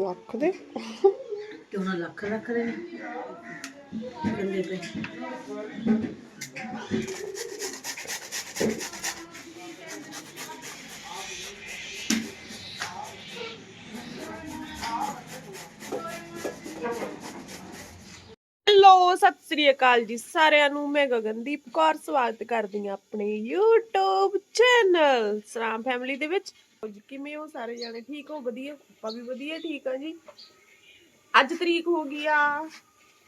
ਲੱਖ ਦੇ। ਕਿਉਂ ਨਾ ਲੱਖ ਹੈਲੋ ਸਤਿ ਸ੍ਰੀ ਅਕਾਲ ਜੀ ਸਾਰਿਆਂ ਨੂੰ। ਮੈਂ ਗਗਨਦੀਪ ਕੌਰ। ਸਵਾਗਤ ਕਰਦੀ ਹਾਂ ਆਪਣੇ YouTube ਚੈਨਲ ਸਰਾਮ ਫੈਮਿਲੀ ਦੇ ਵਿੱਚ। ਜੀ ਕਿਵੇਂ ਹੋ ਸਾਰੇ ਜਾਣੇ? ਠੀਕ ਹੋ? ਵਧੀਆ? ਆਪਾਂ ਵੀ ਵਧੀਆ ਠੀਕ ਆ ਜੀ? ਅੱਜ ਤਰੀਕ ਹੋ ਗਈ ਆ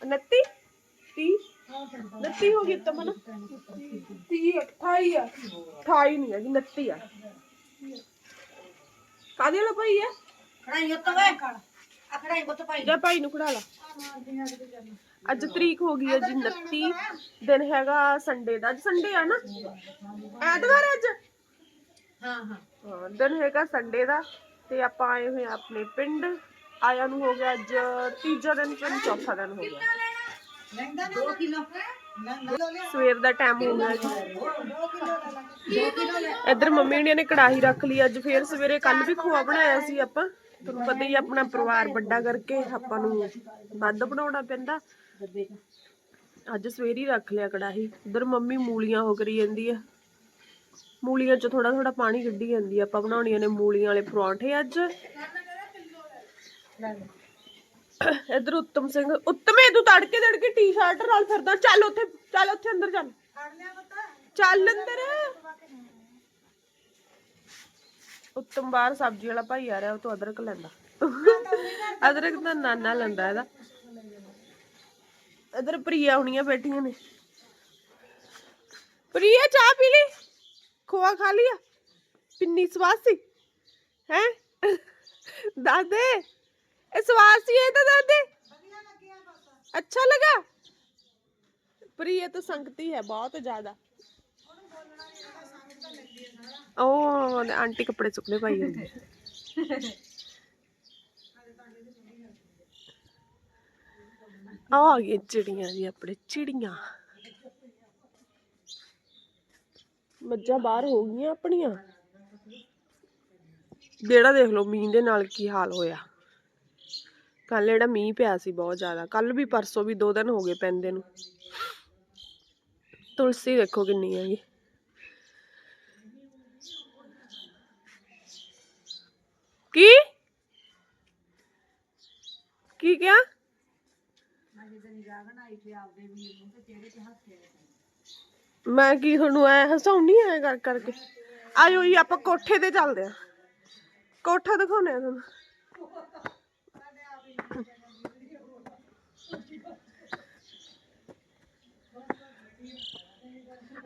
29 30 29 ਹੋ ਗਈ ਤਾਂ ਮਨ? 30 28 ਆ। 28 ਨਹੀਂ ਆ ਜੀ 29 ਆ। ਕਾਦੇ ਵਾਲਾ ਭਾਈ ਆ? ਖੜਾਈ ਉੱਤ ਵੇ ਆ ਖੜਾਈ ਉੱਤ ਪਾਈ ਜਾ ਭਾਈ ਨੂੰ ਖੜਾ ਲਾ। ਅੱਜ ਤਰੀਕ ਹੋ ਗਈ ਹੈ ਜੀ 29 ਦਿਨ ਹੈਗਾ ਸੰਡੇ ਦਾ। ਅੱਜ ਸੰਡੇ ਆ ਨਾ? ਐਤਵਾਰ ਅੱਜ? ਹਾਂ ਹਾਂ। ਦਿਨ ਹੈਗਾ ਸੰਡੇ ਦਾ ਤੇ ਆਪਾਂ ਆਏ ਹੋਏ ਆ ਆਪਣੇ ਪਿੰਡ। ਆਇਆ ਨੂੰ ਹੋ ਗਿਆ ਅੱਜ ਤੀਜਾ ਦਿਨ ਤੇ ਚੌਥਾ ਦਿਨ ਹੋ ਗਿਆ। ਲੈਂਦਾ 2 ਕਿਲੋ। ਸਵੇਰ ਦਾ ਟਾਈਮ ਹੋ ਗਿਆ ਜੀ। ਇੱਧਰ ਮੰਮੀ ਨੇ ਨੇ ਕੜਾਹੀ ਰੱਖ ਲਈ ਅੱਜ ਫੇਰ ਸਵੇਰੇ ਕੱਲ ਵੀ ਖੋਆ ਬਣਾਇਆ ਸੀ ਆਪਾਂ। ਤੁਹਾਨੂੰ ਪਤਾ ਹੀ ਆ, ਆਪਣਾ ਪਰਿਵਾਰ ਵੱਡਾ ਕਰਕੇ ਆਪਾਂ ਨੂੰ ਵੱਧ ਬਣਾਉਣਾ ਪੈਂਦਾ। ਅੱਜ ਸਵੇਰੇ ਹੀ ਰੱਖ ਲਿਆ ਕੜਾਹੀ। ਉਧਰ ਮੰਮੀ ਮੂਲੀਆਂ ਹੋ ਕਰੀ ਜਾਂਦੀ ਆ। ਮੂਲੀਆਂ ਚ ਥੋੜਾ ਥੋੜਾ ਪਾਣੀ ਕੱਢੀ ਜਾਂਦੀ ਆ। ਆਪਾਂ ਬਣਾਉਣੀਆਂ ਨੇ ਮੂਲੀਆਂ ਵਾਲੇ ਪਰੌਂਠੇ ਅੱਜ। ਇੱਧਰ ਉੱਤਮ ਸਿੰਘ, ਉੱਤਮੇ, ਤੂੰ ਤੜਕੇ ਤੜਕੇ ਟੀ-ਸ਼ਰਟ ਨਾਲ ਫਿਰਦਾ। ਚੱਲ ਉੱਥੇ ਚੱਲ ਉੱਥੇ ਅੰਦਰ ਚੱਲ। ਚੱਲ ਅੰਦਰ। ਉੱਤਮ ਬਾਹਰ ਸਬਜ਼ੀ ਵਾਲਾ ਭਾਈ ਆ ਰਿਹਾ, ਉਹ ਤੋਂ ਅਦਰਕ ਲੈਂਦਾ। ਅਦਰਕ ਤਾਂ ਨਾਨਾ ਲੈਂਦਾ ਇਹਦਾ। ਇਧਰ ਪ੍ਰੀਆ ਹੁਣੀਆਂ ਬੈਠੀਆਂ ਨੇ। ਪ੍ਰੀਆ, ਚਾਹ ਪੀ ਲਈ? ਖੋਆ ਖਾ ਲਿਆ ਪਿੰਨੀ ਸਵਾਸੀ ਹੈ ਦਾਦੇ ਇਹ ਸਵਾਸੀ ਹੈ ਤਾਂ ਦਾਦੇ अच्छा लगा प्रिय तो संगती है बहुत ज्यादा ओ आंटी कपड़े सुकने पाई होंगे ਆ ਗਏ ਚਿੜੀਆਂ ਜੀ ਆਪਣੇ ਚਿੜੀਆਂ ਮੱਝਾਂ ਬਾਹਰ ਹੋ ਗਈਆਂ ਆਪਣੀਆਂ। ਜਿਹੜਾ ਦੇਖ ਲਓ ਮੀਂਹ ਦੇ ਨਾਲ ਕੀ ਹਾਲ ਹੋਇਆ। ਕੱਲ ਜਿਹੜਾ ਮੀਂਹ ਪਿਆ ਸੀ ਬਹੁਤ ਜ਼ਿਆਦਾ। ਕੱਲ ਵੀ ਪਰਸੋਂ ਵੀ ਦੋ ਦਿਨ ਹੋ ਗਏ ਪੈਂਦੇ ਨੂੰ। ਤੁਲਸੀ ਦੇਖੋ ਕਿੰਨੀ ਹੈਗੀ। ਕੀ? ਕੀ ਕਿਹਾ? ਮੈਂ ਮੈਂ ਕੀ ਤੁਹਾਨੂੰ ਐ ਹਸਾਉਣੀ ਐ ਕਰ ਕਰਕੇ? ਆਜੋ ਜੀ, ਆਪਾਂ ਕੋਠੇ ਤੇ ਚੱਲਦੇ ਆ। ਕੋਠਾ ਦਿਖਾਉਣੇ ਆ ਤੁਹਾਨੂੰ।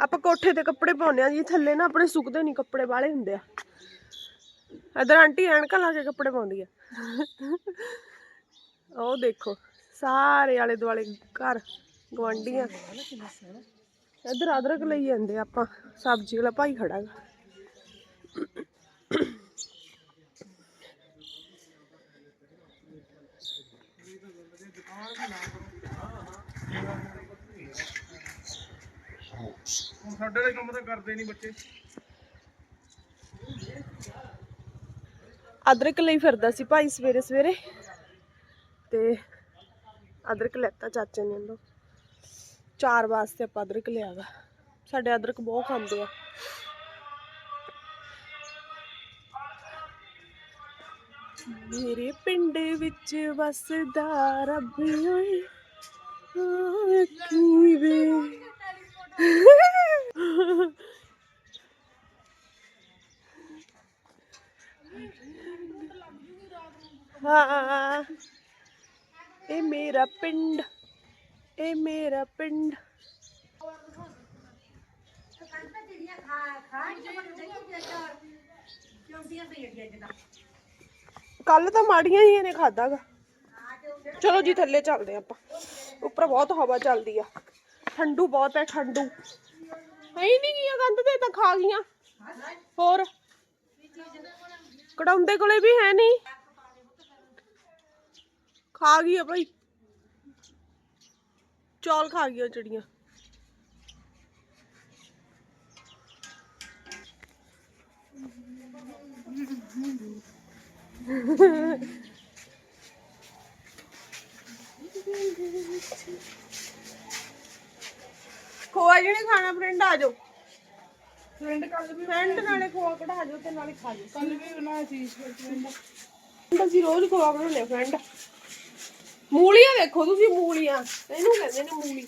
ਆਪਾਂ ਕੋਠੇ ਤੇ ਕੱਪੜੇ ਪਾਉਂਦੇ ਆ ਜੀ, ਥੱਲੇ ਨਾ ਆਪਣੇ ਸੁੱਕਦੇ ਨਹੀਂ, ਕੱਪੜੇ ਵਾਲੇ ਹੁੰਦੇ ਆ। ਇਧਰ ਆਂਟੀ ਐਨਕਾਂ ਲਾ ਕੇ ਕੱਪੜੇ ਪਾਉਂਦੀ ਆ। ਉਹ ਦੇਖੋ, ਸਾਰੇ ਆਲੇ ਦੁਆਲੇ ਘਰ ਗਵਾਂਢੀਆਂ ਇਧਰ ਅਦਰਕ ਲਈ ਜਾਂਦੇ ਆਪਾਂ ਸਬਜ਼ੀ ਵਾਲਾ ਭਾਈ ਖੜਾ ਗਾ। ਸਾਡੇ ਵਾਲੇ ਕੰਮ ਤਾਂ ਕਰਦੇ ਨਹੀਂ ਬੱਚੇ। ਅਦਰਕ ਲਈ ਫਿਰਦਾ ਸੀ ਭਾਈ ਸਵੇਰੇ ਸਵੇਰੇ ਤੇ ਅਦਰਕ ਲੈਤਾ ਚਾਚੇ ਨੇ ਇਹਨੂੰ ਚਾਰ ਵਾਸਤੇ ਆਪਾਂ ਅਦਰਕ ਲਿਆਗਾ ਸਾਡੇ ਅਦਰਕ ਬਹੁਤ ਖਾਂਦੇ ਆ ਮੇਰੇ ਪਿੰਡ ਵਿੱਚ ਵਸਦਾ ਰੱਬ ਓਏ ਓਏ ਕੀ ਵੇ ਹਾਂ ਇਹ ਮੇਰਾ ਪਿੰਡ ਇਹ ਮੇਰਾ ਪਿੰਡ ਕੱਲ ਤਾਂ ਮਾੜੀਆਂ ਹੀ ਇਹਨੇ ਖਾਦਾਗਾ ਚਲੋ ਜੀ ਥੱਲੇ ਚੱਲਦੇ ਆਪਾਂ ਉੱਪਰ ਬਹੁਤ ਹਵਾ ਚੱਲਦੀ ਆ ਠੰਡੂ ਬਹੁਤ ਹੈ ਠੰਡੂ ਹੈ ਹੀ ਨਹੀਂ ਗਿਆ ਗੰਦ ਤੇ ਤਾਂ ਖਾ ਗਈਆਂ ਹੋਰ ਕੜਾਉਂਦੇ ਕੋਲੇ ਵੀ ਹੈ ਨਹੀਂ ਖਾ ਗਈ ਆ ਭਾਈ ਚੌਲ ਖਾ ਗਈਆਂ ਚਿੜੀਆਂ। ਖੋਆ ਜਿਹੜੇ ਖਾਣਾ ਫਰੈਂਡ ਆ ਜਾਓ। ਫਰੈਂਡ ਕੱਲ ਵੀ ਫਰੈਂਡ ਨਾਲੇ ਖੋਆ ਕਢਾ ਜਾਓ ਤੇ ਨਾਲੇ ਖਾ ਜਾਓ। ਕੱਲ ਵੀ ਬਣਾਇਆ ਸੀ। ਫਰੈਂਡ ਅਸੀਂ ਰੋਜ਼ ਖੋਆ ਬਣਾਉਂਦੇ ਫਰੈਂਡ। ਮੂਲੀਆਂ ਦੇਖੋ ਤੁਸੀਂ ਮੂਲੀਆਂ। ਇਹਨੂੰ ਕਹਿੰਦੇ ਨੇ ਮੂਲੀ।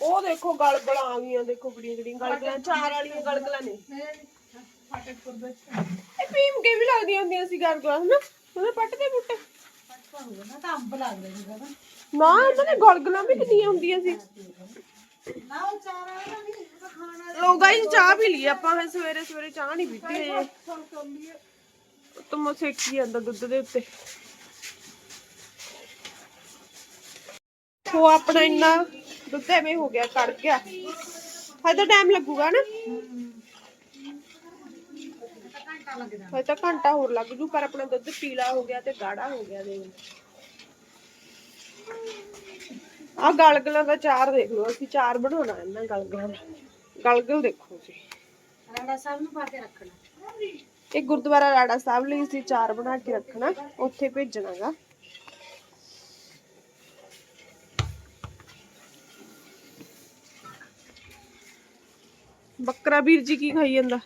ਉਹ ਦੇਖੋ ਗਲਗਲਾਂ ਆ ਗਈਆਂ ਦੇਖੋ ਬੜੀਆਂ ਜਿਹੜੀਆਂ ਗਲਗਲਾਂ ਚਾਰ ਵਾਲੀਆਂ ਗਲਗਲਾਂ ਨੇ। ਇਹ ਪੀਮ ਕੇ ਵੀ ਲੱਗਦੀਆਂ ਹੁੰਦੀਆਂ ਸੀ ਗਲਗਲਾਂ ਹਨਾ? ਉਹਦੇ ਪੱਟ। ਦੇ ਬੁੱਟੇ ਨਾ ਤਾਂ ਅੰਬ ਲੱਗਦਾ ਸੀਗਾ ਨਾ ਨਾ ਇਹਨਾਂ ਦੇ ਗਲਗਲਾਂ ਵੀ ਕਿੰਨੀਆਂ ਹੁੰਦੀਆਂ ਸੀ। ਲੋ ਗਾਇਸ ਚਾਹ ਪੀ ਲਈ ਆਪਾਂ ਹਜੇ ਸਵੇਰੇ ਸਵੇਰੇ ਚਾਹ ਨਹੀਂ ਪੀਤੀ। ਹਜੇ ਤੁਮ ਸੇਕੀ ਜਾਂਦਾ ਦੁੱਧ ਦੇ ਉੱਤੇ। ਉਹ ਆਪਣਾ ਇੰਨਾ ਦੁੱਧ ਐਵੇਂ ਹੋ ਗਿਆ ਕੜ ਗਿਆ ਹਜੇ ਤਾਂ ਟਾਈਮ ਲੱਗੂਗਾ ਨਾ ਹਜੇ ਤਾਂ ਘੰਟਾ ਹੋਰ ਲੱਗ ਜੂ ਪਰ ਆਪਣਾ ਦੁੱਧ ਪੀਲਾ ਹੋ ਗਿਆ ਤੇ ਗਾੜਾ ਹੋ ਗਿਆ ਦੇਖ ਆ ਗਲਗਲਾਂ ਦਾ ਚਾਰ ਦੇਖ ਲਓ ਅਸੀਂ ਚਾਰ ਬਣਾਉਣਾ ਇਹਨਾਂ ਗਲਗਲਾਂ ਦਾ ਗਲਗਲ ਦੇਖੋ ਜੀ ਰਾੜਾ ਸਾਹਿਬ ਨੂੰ ਪਾ ਕੇ ਰੱਖਣਾ ਇਹ ਗੁਰਦੁਆਰਾ ਰਾੜਾ ਸਾਹਿਬ ਲਈ ਅਸੀਂ ਚਾਰ ਬਣਾ ਕੇ ਰੱਖਣਾ ਉੱਥੇ ਭੇਜਣਾਗਾ ਬੱਕਰਾ ਵੀਰ ਜੀ ਕੀ ਖਾਈ ਜਾਂਦਾ?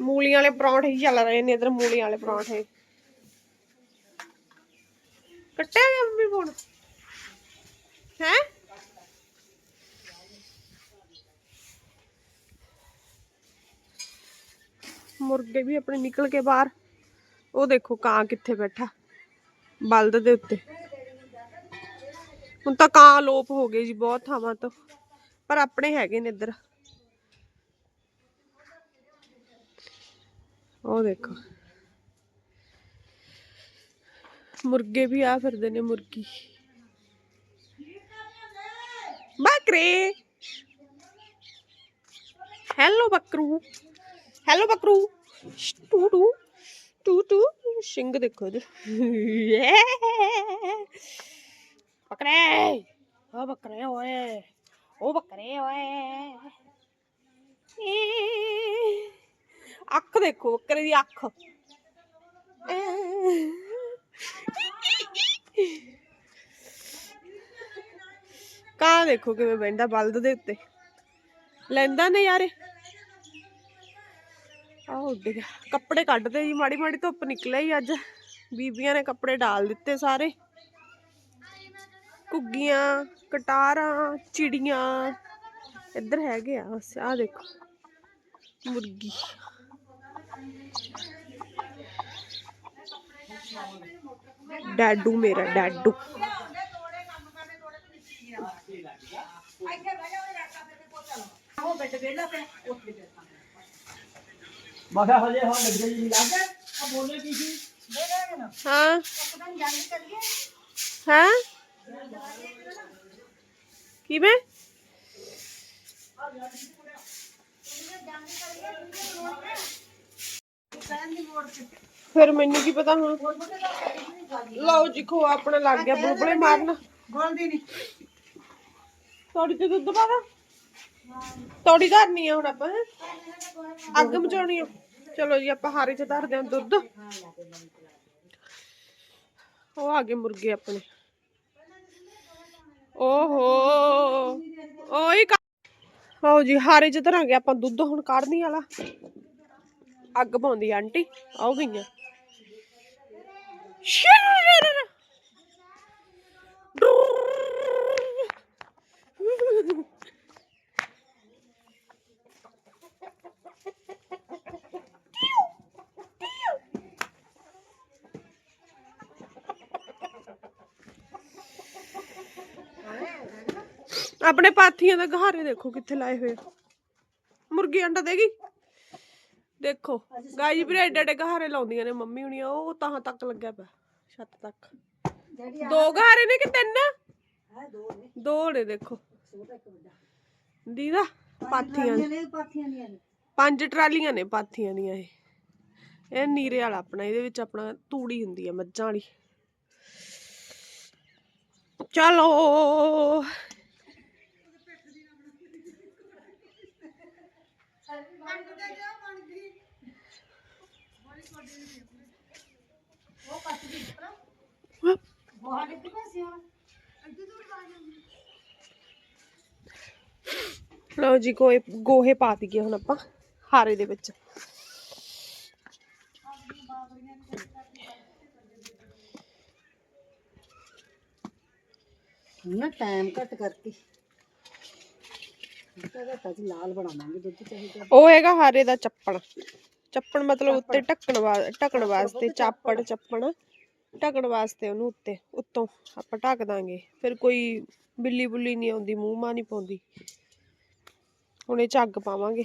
ਮੂਲੀਆਂ ਵਾਲੇ ਪਰੌਂਠੇ ਹੀ ਚੱਲ ਰਹੇ ਨੇ ਇਧਰ, ਮੂਲੀਆਂ ਵਾਲੇ ਪਰੌਂਠੇ। ਕੱਟਿਆ ਗਿਆ ਮੰਮੀ ਫੋਨ ਹੈ? ਮੁਰਗੇ ਵੀ ਆਪਣੇ ਨਿਕਲ ਕੇ ਬਾਹਰ। ਉਹ ਦੇਖੋ ਕਾਂ ਕਿੱਥੇ ਬੈਠਾ, ਬਲਦ ਦੇ ਉੱਤੇ। ਹੁਣ ਤਾਂ ਕਾਂ ਲੋਪ ਹੋ ਗਏ ਜੀ ਬਹੁਤ ਥਾਵਾਂ ਤੋਂ। ਪਰ ਆਪਣੇ ਹੈਗੇ ਨੇ ਇੱਧਰ। ਉਹ ਦੇਖੋ। ਮੁਰਗੇ ਵੀ ਆ ਫਿਰਦੇ ਨੇ ਮੁਰਗੀ। ਬੱਕਰੇ। ਹੈਲੋ ਬੱਕਰੂ। ਹੈਲੋ ਬੱਕਰੂ। ਸ਼, ਟੂ ਟੂ ਟੂ ਟੂ ਸਿੰਘ ਦੇਖੋ ਇਹਦੇ ਯੇ। ਬੱਕਰੇ। ਓ ਬੱਕਰੇ ਓਏ। ਉਹ ਬੱਕਰੇ ਓਏ। ਅੱਖ ਦੇਖੋ ਬੱਕਰੇ ਦੀ ਅੱਖ। ਕਾਂ ਦੇਖੋ ਕਿਵੇਂ ਬੈੰਦਾ ਬਲਦ ਦੇ ਉੱਤੇ। ਲੈਂਦਾ ਨਜ਼ਾਰੇ ਆ ਉੱਡ ਗਿਆ। ਕੱਪੜੇ ਕੱਢਦੇ ਜੀ ਮਾੜੀ ਮਾੜੀ ਧੁੱਪ ਨਿਕਲਿਆ ਹੀ ਅੱਜ। ਬੀਬੀਆਂ ਨੇ ਕੱਪੜੇ ਡਾਲ ਦਿੱਤੇ ਸਾਰੇ। ਕੁੱਗੀਆਂ ਕਟਾਰਾਂ ਚਿੜੀਆਂ। ਇੱਧਰ ਹੈਗੇ ਆ ਆ ਦੇਖੋ ਮੁਰਗੀ। ਡੈਡੂ ਮੇਰਾ ਡੈਡੂ। ਉਹ ਬੈਠ ਵੇਲਾ ਪਿਆ ਉੱਥੇ ਬੈਠਾ ਮੈਂ ਕਿਹਾ ਹਜੇ ਹਾਂ ਲੱਗ ਗਈ ਲੱਗ ਆ ਬੋਲੇ ਕੀ ਸੀ? ਹਾਂ। ਹਾਂ। ਕਿਵੇਂ ਫਿਰ ਮੈਨੂੰ ਕੀ ਪਤਾ ਹੁਣ ਲਓ ਜੀ ਖੋ ਆਪਣਾ ਲੱਗ ਗਿਆ ਬੁਲਬੁਲੇ ਮਾਰਨ ਗੋਲਦੀ ਨਹੀਂ ਤੋੜੀ ਤੇ ਦੁੱਧ ਪਾਦਾ ਤੋੜੀ ਧਰਨੀ ਆ ਹੁਣ ਆਪਾਂ ਹੈਂ? ਅੱਗ ਮਚਾਉਣੀ ਆ ਚਲੋ ਜੀ ਆਪਾਂ ਹਾਰੇ ਚ ਧਰਦੇ ਹਾਂ ਦੁੱਧ ਉਹ ਆ ਗਏ ਮੁਰਗੇ ਆਪਣੇ ਓਹੋ। ਓਏ ਆਓ ਜੀ, ਹਾਰੇ ਚ ਧਰਾਂਗੇ ਆਪਾਂ ਦੁੱਧ ਹੁਣ ਕੱਢਣੀ ਵਾਲਾ ਅੱਗ ਪਾਉਂਦੀ ਆਂਟੀ, ਆਓ ਗਈਆਂ। ਸ਼ਿਰ ਆਪਣੇ ਪਾਥੀਆਂ ਦੇ ਗਹਾਰੇ ਦੇਖੋ ਕਿੱਥੇ ਲਾਏ ਹੋਏ। ਮੁਰਗੀ ਅੰਡਾ ਦੇਗੀ ਦੇਖੋ ਗਾਈ ਵੀਰੇ ਏਡੇ ਏਡੇ ਗਹਾਰੇ ਲਾਉਂਦੀਆਂ ਨੇ ਮੰਮੀ ਹੁਣੀਆਂ, ਉਹ ਤਾਂ ਤੱਕ ਲੱਗਿਆ ਪਿਆ, ਛੱਤ ਤੱਕ। ਦੋ ਗਹਾਰੇ ਨੇ ਕਿ ਤਿੰਨ? ਆ ਦੋ ਨੇ ਦੋ ਨੇ ਦੇਖੋ। ਦੀਦਾ, ਪਾਥੀਆਂ ਪੰਜ ਟਰਾਲੀਆਂ ਨੇ ਪਾਥੀਆਂ ਦੀਆਂ ਇਹ। ਇਹ ਨੀਰੇ ਵਾਲਾ ਆਪਣਾ, ਇਹਦੇ ਵਿੱਚ ਆਪਣਾ ਤੂੜੀ ਹੁੰਦੀ ਹੈ ਮੱਝਾਂ ਵਾਲੀ। ਚਲੋ ਬਹੁਤ ਕਿੱਥੇ ਪਾਸੇ ਆ ਲਓ ਜੀ ਗੋਹੇ ਗੋਹੇ ਪਾ ਦਈਏ ਹੁਣ ਆਪਾਂ ਹਾਰੇ ਦੇ ਵਿੱਚ ਨਾ ਟਾਈਮ ਘੱਟ ਕਰਕੇ ਤਾਂ ਘੱਟਾ ਚ ਲਾਲ ਬਣਾਵਾਂਗੇ ਦੁੱਧ ਚਾਹੀਦਾ ਉਹ ਹੈਗਾ ਹਾਰੇ ਦਾ ਚੱਪਣ ਚੱਪਣ ਮਤਲਬ ਉੱਤੇ ਢੱਕਣ ਢੱਕਣ ਵਾਸਤੇ ਚਾਪੜ ਚੱਪਣ। ਢੱਕਣ ਵਾਸਤੇ ਉਹਨੂੰ ਉੱਤੇ ਉੱਤੋਂ ਆਪਾਂ ਢੱਕ ਦਾਂਗੇ। ਫਿਰ ਕੋਈ ਬਿੱਲੀ ਬੁੱਲੀ ਨਹੀਂ ਆਉਂਦੀ ਮੂੰਹ ਮਾ ਨਹੀਂ ਪਾਉਂਦੀ। ਹੁਣ ਇਹ ਝੱਗ ਪਾਵਾਂਗੇ।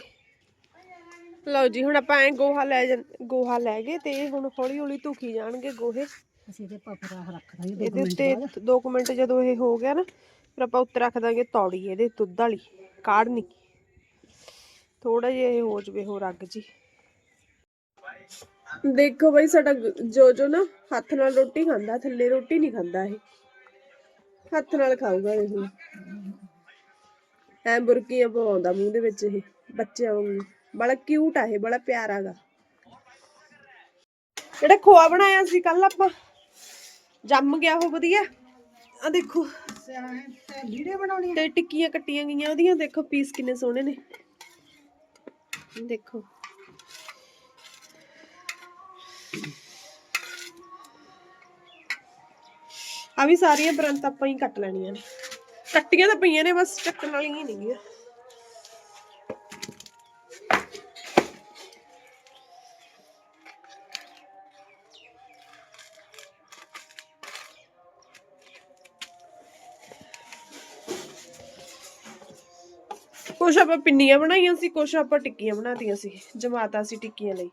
ਲਓ ਜੀ ਹੁਣ ਆਪਾਂ ਐ ਗੋਹਾ ਲੈ ਜਾਂ ਗੋਹਾ ਲੈ ਗਏ ਤੇ ਇਹ ਹੁਣ ਹੌਲੀ ਹੌਲੀ ਧੁਖੀ ਜਾਣਗੇ ਗੋਹੇ। ਅਸੀਂ ਇਹਦੇ ਪਾਪਾ ਰੱਖ ਦਾਂਗੇ ਇਹਦੇ ਉੱਤੇ 2 ਮਿੰਟ ਜਦੋਂ ਇਹ ਹੋ ਗਿਆ ਨਾ ਫਿਰ ਆਪਾਂ ਉੱਤੇ ਰੱਖ ਦਾਂਗੇ ਤੌੜੀ ਇਹਦੇ ਦੁੱਧ ਵਾਲੀ। ਕਾੜਨੀ। ਥੋੜਾ ਜਿਹਾ ਇਹ ਹੋ ਜਵੇ ਹੋ ਰੱਗ ਜੀ। ਦੇਖੋ ਬਈ ਸਾਡਾ ਜੋ ਜੋ ਨਾ ਹੱਥ ਨਾਲ ਰੋਟੀ ਖਾਂਦਾ, ਥੱਲੇ ਰੋਟੀ ਨਹੀਂ ਖਾਂਦਾ ਇਹ। ਹੱਥ ਨਾਲ ਖਾਊਗਾ ਇਹ ਹੁਣ। ਐ ਬੁਰਕੀਆਂ ਪਵਾਉਂਦਾ ਮੂੰਹ ਦੇ ਵਿੱਚ ਇਹ, ਬੱਚਿਆਂ ਵਾਂਗੂ। ਬੜਾ ਕਿਊਟ ਆ ਇਹ, ਬੜਾ ਪਿਆਰਾ ਗਾ। ਜਿਹੜਾ ਖੋਆ ਬਣਾਇਆ ਸੀ ਕੱਲ ਆਪਾਂ, ਜੰਮ ਗਿਆ ਉਹ ਵਧੀਆ। ਆ ਦੇਖੋ। ਵੀਡੀਓ ਬਣਾਉਣੀ ਤੇ ਟਿੱਕੀਆਂ ਕੱਟੀਆਂ ਗਈਆਂ, ਉਹਦੀਆਂ ਦੇਖੋ ਪੀਸ ਕਿੰਨੇ ਸੋਹਣੇ ਨੇ। ਦੇਖੋ। ਆ ਵੀ ਸਾਰੀਆਂ ਬਰੰਤ ਆਪਾਂ ਹੀ ਕੱਟ ਲੈਣੀਆਂ ਨੇ। ਕੱਟੀਆਂ ਤਾਂ ਪਈਆਂ ਨੇ, ਬਸ ਚੱਕਣ ਵਾਲੀਆਂ ਹੀ ਨਹੀਂ ਕੁਛ ਆਪਾਂ ਪਿੰਨੀਆਂ ਬਣਾਈਆਂ ਸੀ ਕੁਛ ਆਪਾਂ ਟਿੱਕੀਆਂ ਬਣਾਤੀਆਂ ਸੀ ਜਮਾਤਾ ਸੀ ਟਿੱਕੀਆਂ ਲਈ।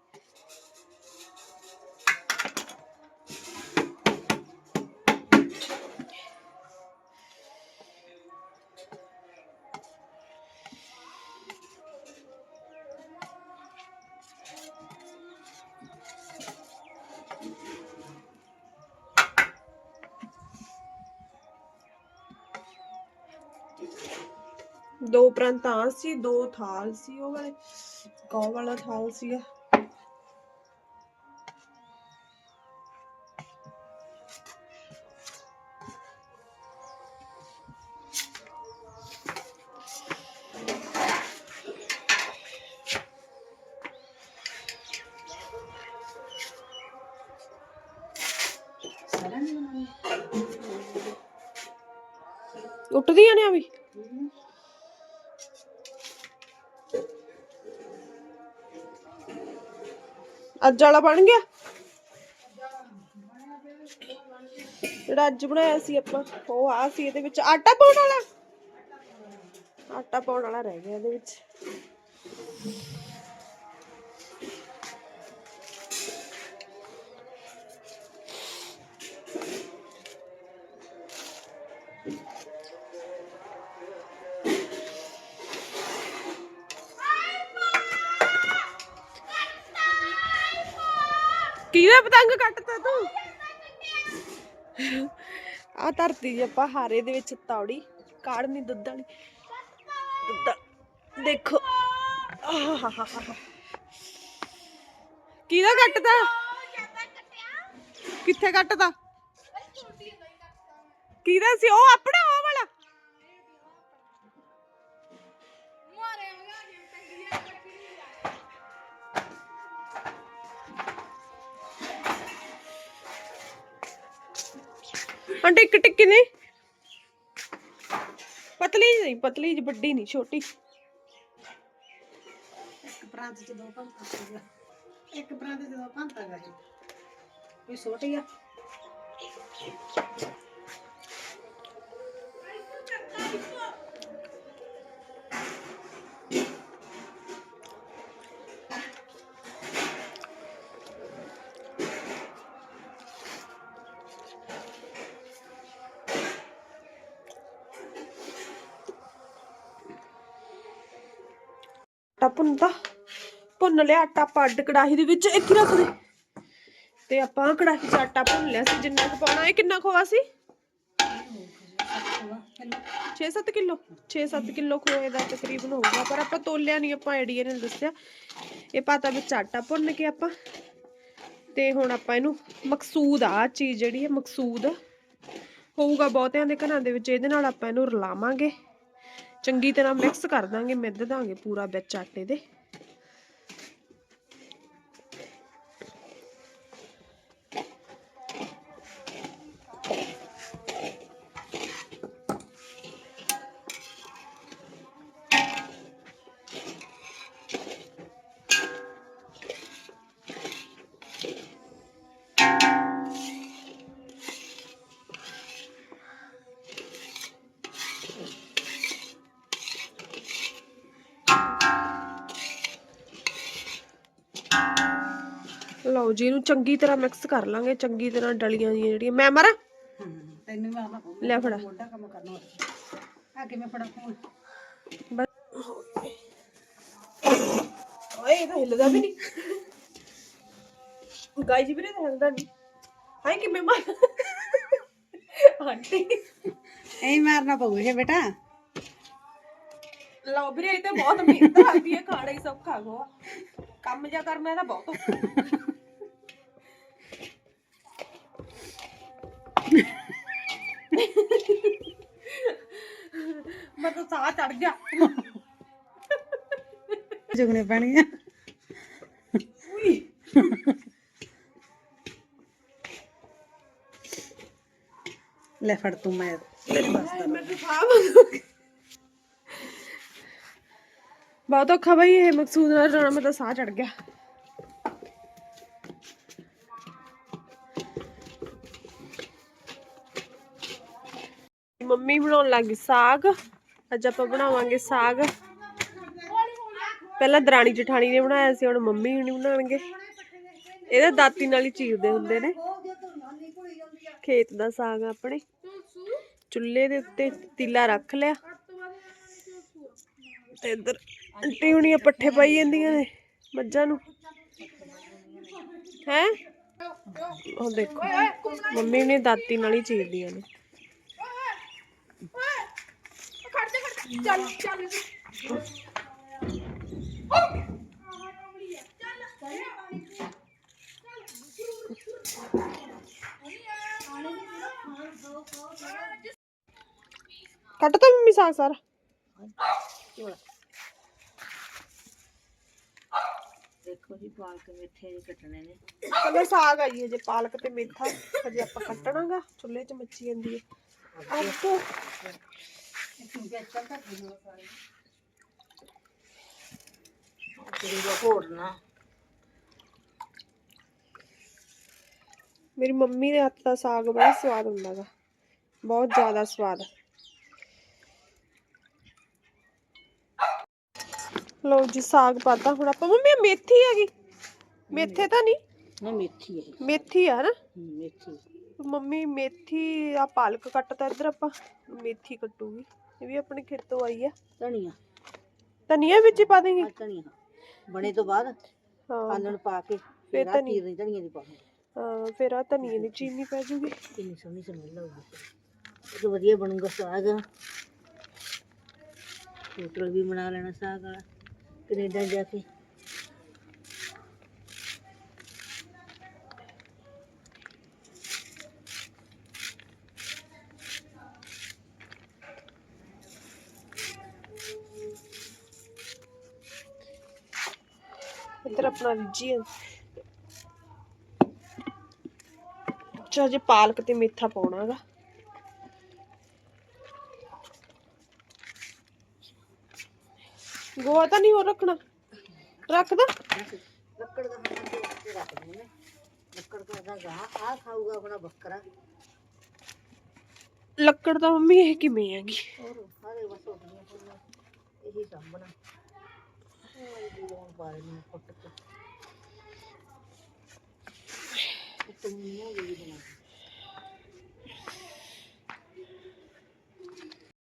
ਦੋ ਪ੍ਰਾਂਤਾਂ ਸੀ ਦੋ ਥਾਲ ਸੀ ਉਹ ਵਾਲੇ ਗਾਉ ਵਾਲਾ ਥਾਲ ਸੀਗਾ। ਉੱਠਦੀਆਂ ਨੇ ਆ ਵੀ? ਅੱਜ ਵਾਲਾ ਬਣ ਗਿਆ? ਜਿਹੜਾ ਅੱਜ ਬਣਾਇਆ ਸੀ ਆਪਾਂ, ਉਹ ਆ ਸੀ ਇਹਦੇ ਵਿੱਚ। ਆਟਾ ਪਾਉਣ ਵਾਲਾ? ਆਟਾ ਪਾਉਣ ਵਾਲਾ ਰਹਿ ਗਿਆ ਇਹਦੇ ਵਿੱਚ। ਕਿਹਦਾ ਪਤੰਗ ਕੱਟਤਾ ਤੂੰ? ਆ ਧਰਤੀ ਜੀ ਆਪਾਂ ਹਾਰੇ ਦੇ ਵਿੱਚ ਤੌੜੀ ਕਾੜਨੀ ਦੁੱਧ ਵਾਲੀ। ਦੁੱਧ ਦੇਖੋ। ਕਿਹਦਾ ਕੱਟਦਾ ਕਿੱਥੇ ਕੱਟਦਾ ਕਿਹਦਾ ਸੀ? ਉਹ ਆਪਣਾ ਪਤਲੀ ਜਿਹੀ ਨਹੀਂ, ਪਤਲੀ ਜਿਹੀ ਵੱਡੀ ਨਹੀਂ, ਛੋਟੀ। ਇੱਕ ਪ੍ਰਾਂਤ ਚ ਦੋ ਪੰਤਾ ਸੀਗਾ ਇੱਕ ਪ੍ਰਾਂਤ ਚ ਦੋ ਪੰਤਾ ਗਾ ਕੋਈ ਛੋਟੀ ਆ? ਭੁੰਨ ਲਿਆ ਆਟਾ ਆਪਾਂ ਕੜਾਹੀ ਦੇ ਵਿੱਚ, ਇੱਕ ਹੀ ਰੱਖ ਦੇ। ਤੇ ਆਪਾਂ ਕੜਾਹੀ 'ਚ ਆਟਾ ਭੁੰਨ ਲਿਆ ਸੀ, ਜਿੰਨਾ ਕੁ ਪਾਉਣਾ, ਇਹ ਕਿੰਨਾ ਖੋਆ ਸੀ? 6-7 ਕਿਲੋ। 6-7 ਕਿਲੋ ਖੋਏ ਦਾ ਤਕਰੀਬਨ ਹੋਊਗਾ ਪਰ ਆਪਾਂ ਤੋਲਿਆ ਨਹੀਂ ਆਪਾਂ ਆਈਡੀਆ ਨੇ ਦੱਸਿਆ। ਇਹ ਪਾਤਾ ਵਿੱਚ ਆਟਾ ਭੁੰਨ ਕੇ ਆਪਾਂ। ਤੇ ਹੁਣ ਆਪਾਂ ਇਹਨੂੰ ਮਕਸੂਦ ਆ ਆਹ ਚੀਜ਼ ਜਿਹੜੀ ਹੈ, ਮਕਸੂਦ। ਹੋਊਗਾ ਬਹੁਤਿਆਂ ਦੇ ਘਰਾਂ ਦੇ ਵਿੱਚ, ਇਹਦੇ ਨਾਲ ਆਪਾਂ ਇਹਨੂੰ ਰਲਾਵਾਂਗੇ। ਚੰਗੀ ਤਰ੍ਹਾਂ ਮਿਕਸ ਕਰ ਦਾਂਗੇ, ਮਿੱਧ ਦਾਂਗੇ ਪੂਰਾ ਵਿੱਚ ਆਟੇ ਦੇ। ਲਓ ਜੀ ਇਹਨੂੰ ਚੰਗੀ ਤਰ੍ਹਾਂ ਮਿਕਸ ਕਰ ਲਾਂਗੇ ਚੰਗੀ ਤਰ੍ਹਾਂ ਡਲੀਆਂ ਦੀਆਂ ਜਿਹੜੀਆਂ। ਮੈਂ ਮਰਾਂ? ਤੈਨੂੰ ਮੈਂ ਆਣਾ ਲੈ ਫੜਾ। ਮੋਢਾ ਕੰਮ ਕਰਨਾ ਆ ਕਿਵੇਂ ਫੜਾ ਫੋਨ। ਬਸ। ਓਏ ਇਹ ਤਾਂ ਹਿੱਲਦਾ ਵੀ ਨਹੀਂ। ਗਾਈ ਜੀ ਵੀਰੇ ਤਾਂ ਹਿੱਲਦਾ ਨਹੀਂ। ਹਾਏ ਕਿਵੇਂ ਮਾਰ ਆਂਟੀ। ਐਂ ਮਾਰਨਾ ਪਊ ਇਹ ਬੇਟਾ। ਲਓ ਵੀਰੇ ਇਹ ਤਾਂ ਬਹੁਤ ਮਿਹਨਤ ਲੱਗਦੀ ਹੈ ਖਾਣਾ ਹੀ ਸੌਖਾ ਗੋ ਕੰਮ ਜਾ ਕਰਨਾ ਇਹਦਾ ਬਹੁਤ ਮੈਂ ਤਾਂ ਸਾਹ ਚੜ ਗਿਆ। ਜੁਗਨੇ ਉਈ। ਲੈ ਫੜ ਤੂੰ ਮੈਂ ਮੈਂ ਤਾਂ ਸਾਹ ਬੰਦ ਬਹੁਤ ਔਖਾ ਬਈ ਇਹ ਮਕਸੂਦ ਨਾਲ ਰਹਿਣਾ ਮੈਂ ਤਾਂ ਸਾਹ ਚੜ ਗਿਆ। ਮੰਮੀ ਬਣਾਉਣ ਲੱਗੀ ਸਾਗ। ਅੱਜ ਆਪਾਂ ਬਣਾਵਾਂਗੇ ਸਾਗ। ਪਹਿਲਾਂ ਦਰਾਣੀ ਜਠਾਣੀ ਨੇ ਬਣਾਇਆ ਸੀ, ਹੁਣ ਮੰਮੀ ਹੁਣੀ ਬਣਾਉਣਗੇ। ਇਹਦੇ ਦਾਤੀ ਨਾਲ ਹੀ ਚੀਰਦੇ ਹੁੰਦੇ ਨੇ। ਖੇਤ ਦਾ ਸਾਗ ਆਪਣੇ। ਚੁੱਲ੍ਹੇ ਦੇ ਉੱਤੇ ਤੀਲਾ ਰੱਖ ਲਿਆ। ਤੇ ਇੱਧਰ ਆਂਟੀ ਹੁਣੀਆਂ ਪੱਠੇ ਪਾਈ ਜਾਂਦੀਆਂ ਨੇ, ਮੱਝਾਂ ਨੂੰ। ਹੈ? ਉਹ ਦੇਖੋ, ਮੰਮੀ ਨੇ ਦਾਤੀ ਨਾਲ ਹੀ ਚੀਰਦੀਆਂ ਨੇ। ਕੱਟ ਤਾ ਮੰਮੀ ਸਾਗ ਸਾਰਾ ਦੇਖੋ ਜੀ ਪਾਲਕ ਮੇਥੇ ਨਹੀਂ ਕੱਟਣੇ ਨੇ ਕੱਲੇ ਸਾਗ ਆਈ ਹੈ ਜੇ ਪਾਲਕ ਤੇ ਮੇਥਾ ਹਜੇ ਆਪਾਂ ਕੱਟਣਾਗਾ ਚੁੱਲ੍ਹੇ 'ਚ ਮੱਚੀ ਜਾਂਦੀ ਹੈ ਆਪੋ ਤੇਰੀ ਦਾ ਘੋੜਨਾ ਮੇਰੀ ਮੰਮੀ ਦੇ ਹੱਥ ਦਾ ਸਾਗ ਬੜਾ ਸਵਾਦ ਹੁੰਦਾ ਗਾ ਬਹੁਤ ਜ਼ਿਆਦਾ ਸਵਾਦ ਲਓ ਜੀ ਸਾਗ ਪਾਤਾ ਹੁਣ ਆਪਾਂ ਮੰਮੀ ਇਹ ਮੇਥੀ ਹੈਗੀ ਮੇਥੇ ਤਾਂ ਨਹੀਂ ਨਾ ਮੰਮੀ ਮੇਥੀ ਆ ਪਾਲਕ ਕੱਟਤਾ ਇੱਧਰ ਆਪਾਂ ਮੇਥੀ ਕੱਟੂਗੀ। ਇਹ ਵੀ ਆਪਣੇ ਖੇਤੋਂ ਆਈ ਆ। ਧਨੀਆ। ਧਨੀਆ ਵਿੱਚ ਹੀ ਪਾ ਦੇਂਗੇ? ਧਨੀਆ। ਬਣੇ ਤੋਂ ਬਾਅਦ ਹਾਂ। ਆਲਣ ਪਾ ਕੇ ਫਿਰ ਧਨੀਆ। ਚੀਰਨੀ ਧਨੀਆ ਦੀ ਪਾਉਂਦੇ ਹਾਂ, ਫਿਰ ਆ ਧਨੀਏ ਦੀ ਚੀਨੀ ਪੈ ਜੂਗੀ। ਕਿੰਨੀ ਸੋਹਣੀ ਸਮੈਲ ਆਊਗੀ ਇਹ ਵਧੀਆ ਬਣੂਗਾ ਸਾਗ। ਹੋਟਲ ਵੀ ਬਣਾ ਲੈਣਾ ਸਾਗ ਵਾਲਾ। ਕੈਨੇਡਾ ਜਾ ਕੇ। ਇੱਧਰ ਆਪਣਾ ਰਿੱਜੀ ਅੱਛਾ ਜੇ ਪਾਲਕ ਤੇ ਮੇਥਾ ਪਾਉਣਾਗਾ ਗੋਆ ਤਾਂ ਨਹੀਂ ਹੋਰ ਰੱਖਣਾ? ਰੱਖਦਾ? ਲੱਕੜ ਦਾ ਖਾਣਾ ਤੇ ਉੱਤੇ ਰੱਖ ਦਿੰਦੇ ਨੇ। ਲੱਕੜ ਦਾ ਦਾ ਗਾਹ ਆ ਖਾਊਗਾ ਆਪਣਾ ਬੱਕਰਾ। ਲੱਕੜ ਤਾਂ ਮੰਮੀ ਇਹ ਕਿਵੇਂ ਹੈਗੀ? ਹੋਰ ਸਾਰੇ ਬਸ ਉੱਡੀਆਂ ਪਈਆਂ। ਇਹੀ ਸਾਂਭਣਾ। ਹੋਰ ਵੀ ਲੋਨ ਪਾ ਲੈਣੀ ਫੁੱਟ ਕੇ। Tunggu, lalu.